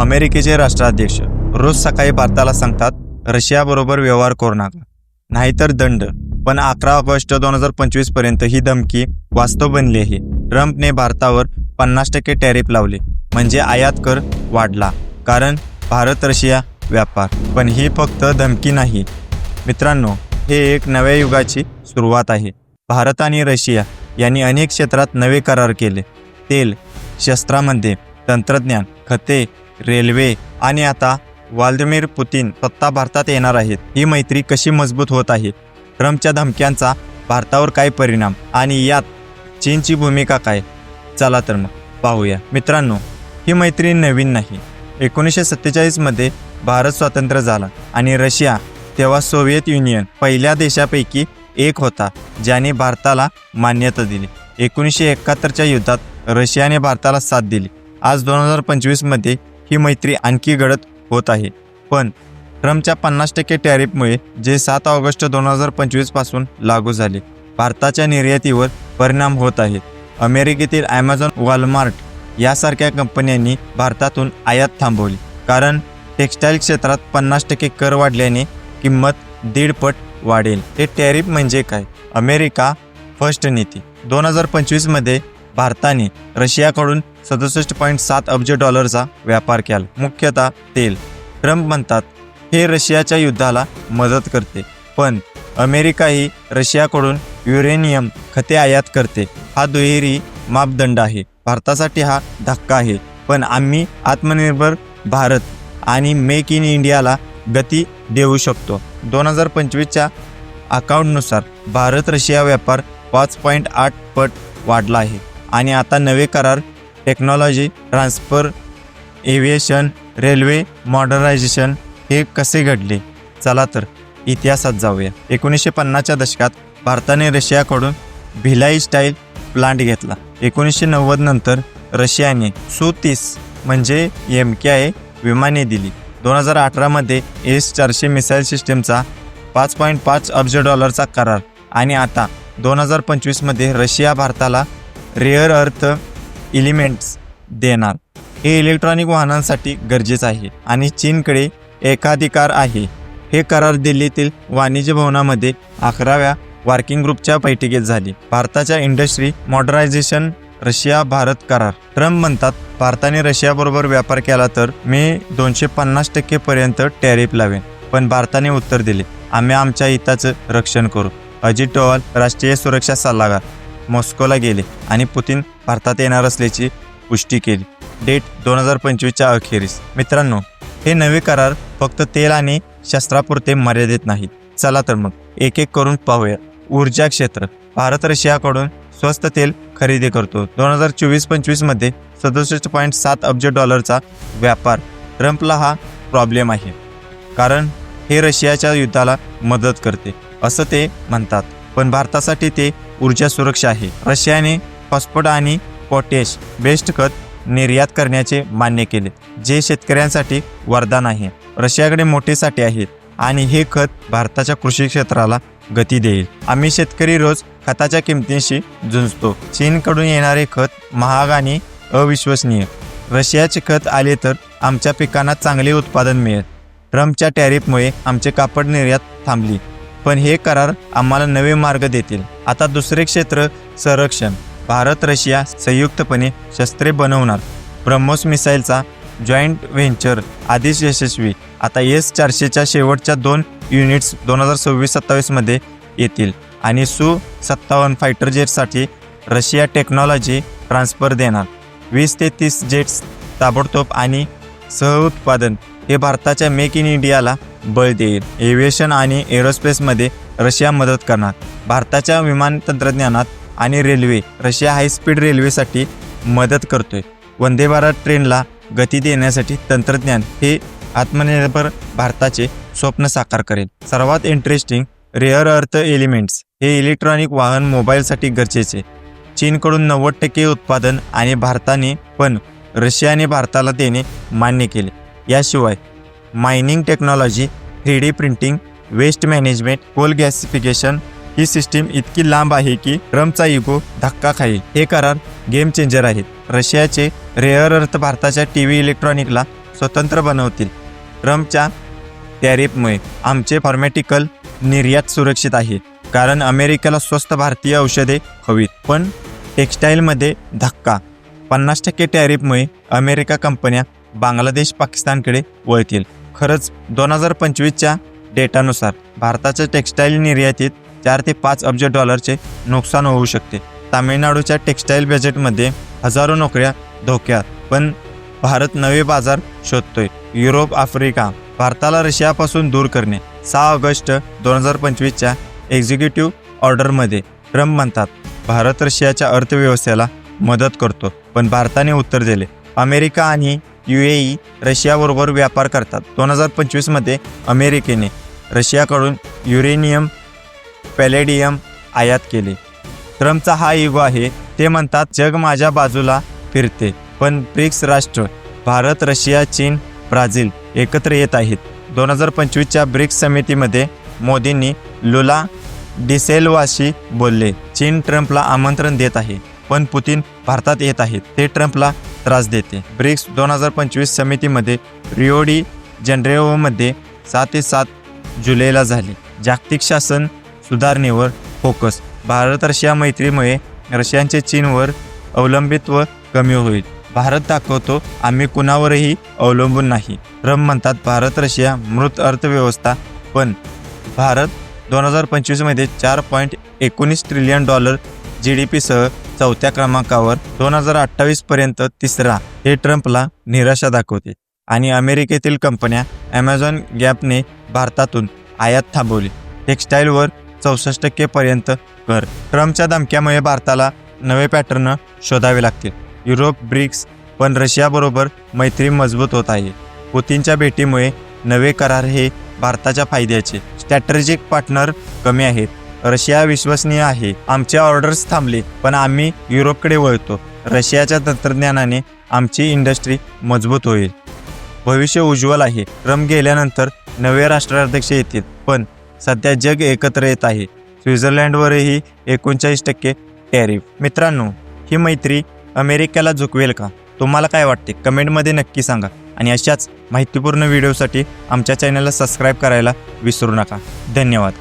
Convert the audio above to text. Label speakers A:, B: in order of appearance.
A: अमेरिकेचे राष्ट्राध्यक्ष रोज सकाळी भारताला सांगतात रशियाबरोबर व्यवहार करू नका. नाहीतर दंड. पण अकरा ऑगस्ट दोन हजार पंचवीसपर्यंत ही धमकी वास्तव बनली आहे. ट्रम्पने भारतावर पन्नास टक्के टॅरिफ लावले. म्हणजे आयात कर वाढला. कारण भारत रशिया व्यापार. पण ही फक्त धमकी नाही. मित्रांनो हे एक नव्या युगाची सुरुवात आहे. भारत आणि रशिया यांनी अनेक क्षेत्रात नवे करार केले. तेल शस्त्रामध्ये तंत्रज्ञान खते रेल्वे आणि आता व्लादिमीर पुतीन स्वतः भारतात येणार आहेत. ही मैत्री कशी मजबूत होत आहे? ट्रम्पच्या धमक्यांचा भारतावर काय परिणाम? आणि यात चीनची भूमिका काय? चला तर मग पाहूया. मित्रांनो ही मैत्री नवीन नाही. एकोणीसशे सत्तेचाळीसमध्ये भारत स्वतंत्र झाला आणि रशिया तेव्हा सोव्हिएत युनियन पहिल्या देशापैकी एक होता ज्याने भारताला मान्यता दिली. एकोणीसशे एकाहत्तरच्या युद्धात रशियाने भारताला साथ दिली. आज दोन हजार पंचवीसमध्ये ही मैत्री आणखी गडद होत आहे. पण ट्रम्पच्या पन्नास टक्के टॅरिफमुळे जे सात ऑगस्ट दोन हजार पंचवीसपासून लागू झाले भारताच्या निर्यातीवर परिणाम होत आहेत अमेरिकेतील ॲमेझॉन वॉलमार्ट यासारख्या कंपन्यांनी भारतातून आयात थांबवली कारण टेक्स्टाईल क्षेत्रात पन्नास टक्के कर वाढल्याने किंमत दीडपट वाढेल. हे टॅरिफ म्हणजे काय? अमेरिका फर्स्ट नीती. दोन हजार पंचवीसमध्ये भारताने रशियाकडून सदुसष्ट पॉईंट सात अब्ज डॉलरचा व्यापार केला. मुख्यतः तेल. ट्रम्प म्हणतात हे रशियाच्या युद्धाला मदत करते पण अमेरिकाही रशियाकडून युरेनियम खते आयात करते. हा दुहेरी मापदंड आहे. भारतासाठी हा धक्का आहे पण आम्ही आत्मनिर्भर भारत आणि मेक इन इंडियाला गती देऊ शकतो. दोन हजार पंचवीसच्या अकाउंटनुसार भारत रशिया व्यापार पाच पॉईंट आठ पट वाढला आहे. आणि आता नवे करार technology transfer aviation railway modernisation हे कसे घडले? चला तर इतिहासात जाऊया. एकोणीसशे पन्नासच्या दशकात भारताने रशियाकडून भिलाई स्टाईल प्लांट घेतला. एकोणीसशे नव्वद नंतर रशियाने सु तीस म्हणजे एम के आय विमाने दिली. दोन हजार अठरामध्ये एस चारशे मिसाईल सिस्टीमचा पाच पॉईंट पाच अब्ज डॉलरचा करार. आणि आता दोन हजार पंचवीसमध्ये रशिया भारताला रेअर अर्थ इलिमेंट्स देणार. हे इलेक्ट्रॉनिक वाहनांसाठी गरजेचं आहे आणि चीनकडे एकाधिकार आहे. हे करार दिल्लीतील वाणिज्य भवनामध्ये अकराव्या वर्किंग ग्रुपच्या बैठकीत झाली. भारताच्या इंडस्ट्री मॉडर्नायझेशन रशिया भारत करार. ट्रम्प म्हणतात भारताने रशियाबरोबर व्यापार केला तर मी दोनशे पन्नास टक्के पर्यंत टॅरिफ लावेन पण भारताने उत्तर दिले आम्ही आमच्या हिताचं रक्षण करू. अजित डोवाल राष्ट्रीय सुरक्षा सल्लागार. मॉस्कोला गेले आणि पुतीन भारतात येणार असल्याची पुष्टी केली. डेट दोन हजार पंचवीसच्या अखेरीस. मित्रांनो हे नवे करार फक्त तेल आणि शस्त्रापुरते मर्यादित नाहीत चला तर मग एक एक करून पाहूया. ऊर्जा क्षेत्र. भारत रशियाकडून स्वस्त तेल खरेदी करतो. दोन हजार चोवीस पंचवीसमध्ये सदुसष्ट पॉईंट सात अब्ज डॉलरचा व्यापार ट्रम्पला हा प्रॉब्लेम आहे. कारण हे रशियाच्या युद्धाला मदत करते असं ते म्हणतात. पण भारतासाठी ते ऊर्जा सुरक्षा आहे. रशियाने फॉस्फोट आणि पोटॅश बेस्ट खत निर्यात करण्याचे मान्य केले जे शेतकऱ्यांसाठी वरदान आहे. रशियाकडे मोठे साठे आहेत आणि हे खत भारताच्या कृषी क्षेत्राला गती देईल. आम्ही शेतकरी रोज खताच्या किमतींशी झुंजतो. चीनकडून येणारे खत महाग आणि अविश्वसनीय. रशियाचे खत आले तर आमच्या पिकांना चांगले उत्पादन मिळेल. ट्रम्पच्या टॅरिफमुळे आमचे कापड निर्यात थांबली. पण हे करार आम्हाला नवे मार्ग देतील. आता दुसरे क्षेत्र संरक्षण. भारत रशिया संयुक्तपणे शस्त्रे बनवणार. ब्रह्मोस मिसाईलचा जॉईंट व्हेंचर आधीच यशस्वी. आता एस चारशेच्या शेवटच्या दोन युनिट्स दोन हजार सव्वीस सत्तावीसमध्ये येतील आणि सु सत्तावन्न फायटर जेटसाठी रशिया टेक्नॉलॉजी ट्रान्सफर देणार. वीस ते तीस जेट्स ताबडतोब आणि सहउत्पादन हे भारताच्या मेक इन इंडियाला बळ देईल. एव्हिएशन आणि एरोस्पेसमध्ये रशिया मदत करणार. भारताच्या विमान तंत्रज्ञानात आणि रेल्वे रशिया हायस्पीड रेल्वेसाठी मदत करतोय. वंदे भारत ट्रेनला गती देण्यासाठी तंत्रज्ञान हे आत्मनिर्भर भारताचे स्वप्न साकार करेल. सर्वात इंटरेस्टिंग रेअर अर्थ एलिमेंट्स हे इलेक्ट्रॉनिक वाहन मोबाईलसाठी गरजेचे. चीनकडून नव्वद टक्के उत्पादन आणि भारताने पण रशियाने भारताला देणे मान्य केले. याशिवाय mining technology three D printing waste management coal gasification ही सिस्टीम इतकी लांब आहे की ट्रम्पचा इगो धक्का खाईल. हे करार गेम चेंजर आहेत. रशियाचे रेअर अर्थ भारताच्या टी व्ही इलेक्ट्रॉनिकला स्वतंत्र बनवतील. ट्रम्पच्या टॅरिफमुळे आमचे फॉर्मॅटिकल निर्यात सुरक्षित आहे. कारण अमेरिकेला स्वस्त भारतीय औषधे हवीत. पण टेक्स्टाईलमध्ये धक्का. पन्नास टक्के टॅरिफमुळे अमेरिका कंपन्या बांगलादेश पाकिस्तानकडे वळतील. खरंच दोन हजार पंचवीसच्या डेटानुसार भारताच्या टेक्स्टाईल निर्यातीत चार ते पाच अब्ज डॉलरचे नुकसान होऊ शकते. तामिळनाडूच्या टेक्स्टाईल बजेटमध्ये हजारो नोकऱ्या धोक्यात पण भारत नवे बाजार शोधतोय. युरोप आफ्रिका भारताला रशियापासून दूर करणे सहा ऑगस्ट दोन हजार पंचवीसच्या एक्झिक्युटिव्ह ऑर्डरमध्ये ट्रम्प म्हणतात भारत रशियाच्या अर्थव्यवस्थेला मदत करतो पण भारताने उत्तर दिले. अमेरिका आणि यू ए ई रशियाबरोबर व्यापार करतात. दोन हजार पंचवीसमध्ये अमेरिकेने रशियाकडून युरेनियम पॅलेडियम आयात केले. ट्रम्पचा हा युग आहे ते म्हणतात जग माझ्या बाजूला फिरते पण ब्रिक्स राष्ट्र भारत रशिया चीन ब्राझील एकत्र येत आहेत. दोन हजार पंचवीसच्या ब्रिक्स समितीमध्ये मोदींनी लुला डिसेलवाशी बोलले. चीन ट्रम्पला आमंत्रण देत आहे. पण पुतीन भारतात येत आहेत ते ट्रम्पला त्रास देते. ब्रिक्स दोन हजार पंचवीस समितीमध्ये रिओडी जनरेओमध्ये सात ते सात जुलैला झाली. जागतिक शासन सुधारणेवर फोकस. भारत रशिया मैत्रीमुळे रशियाचे चीनवर अवलंबित्व कमी होईल. भारत दाखवतो आम्ही कुणावरही अवलंबून नाही. ट्रम्प म्हणतात भारत रशिया मृत अर्थव्यवस्था पण भारत दोन हजार पंचवीसमध्ये चार पॉईंट एकोणीस ट्रिलियन डॉलर जी डी पीसह चौथ्या क्रमांकावर दोन हजार अठ्ठावीसपर्यंत तिसरा हे ट्रम्पला निराशा दाखवते आणि अमेरिकेतील कंपन्या ॲमेझॉन गॅपने भारतातून आयात थांबवली. टेक्स्टाईलवर चौसष्ट टक्केपर्यंत कर. ट्रम्पच्या धमक्यामुळे भारताला नवे पॅटर्न शोधावे लागतील. युरोप ब्रिक्स पण रशियाबरोबर मैत्री मजबूत होत आहे. पुतीनच्या भेटीमुळे नवे करार हे भारताच्या फायद्याचे. स्ट्रॅटेजिक पार्टनर कमी आहेत. रशिया विश्वसनीय आहे. आमचे ऑर्डर्स थांबले पण आम्ही युरोपकडे वळतो. रशियाच्या तंत्रज्ञानाने आमची इंडस्ट्री मजबूत होईल. भविष्य उज्ज्वल आहे. ट्रम्प गेल्यानंतर नवे राष्ट्राध्यक्ष येतील पण सध्या जग एकत्र येत आहे. स्वित्झर्लंडवरही एकोणचाळीस टक्के टॅरिफ. मित्रांनो ही मैत्री अमेरिकेला झुकवेल का? तुम्हाला काय वाटते? कमेंटमध्ये नक्की सांगा. आणि अशाच माहितीपूर्ण व्हिडिओसाठी आमच्या चॅनलला सबस्क्राईब करायला विसरू नका. धन्यवाद.